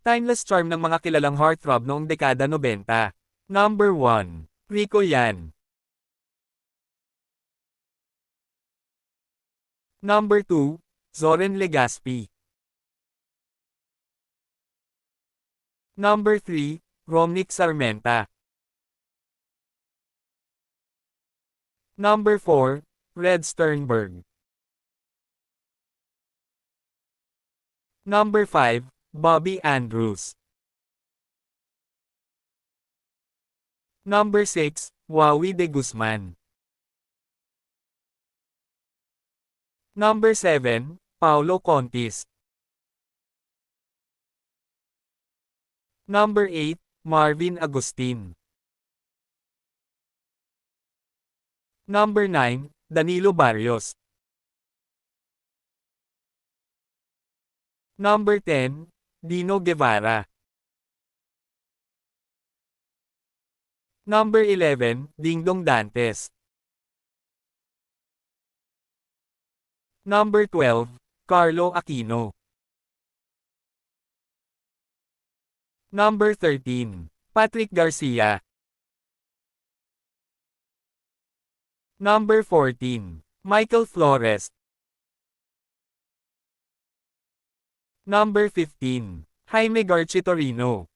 Timeless charm ng mga kilalang heartthrob noong dekada 90. Number 1. Rico Yan. Number 2. Zoren Legaspi. Number 3. Romnick Sarmenta. Number 4. Red Sternberg. Number 5. Bobby Andrews. Number 6. Wawi de Guzman. Number 7. Paulo Contis. Number 8. Marvin Agustin. Number 9. Danilo Barrios. Number 10. Dino Guevara. Number 11. Dingdong Dantes. Number 12. Carlo Aquino. Number 13. Patrick Garcia. Number 14. Michael Flores. Number 15. Jaime Garchitorino.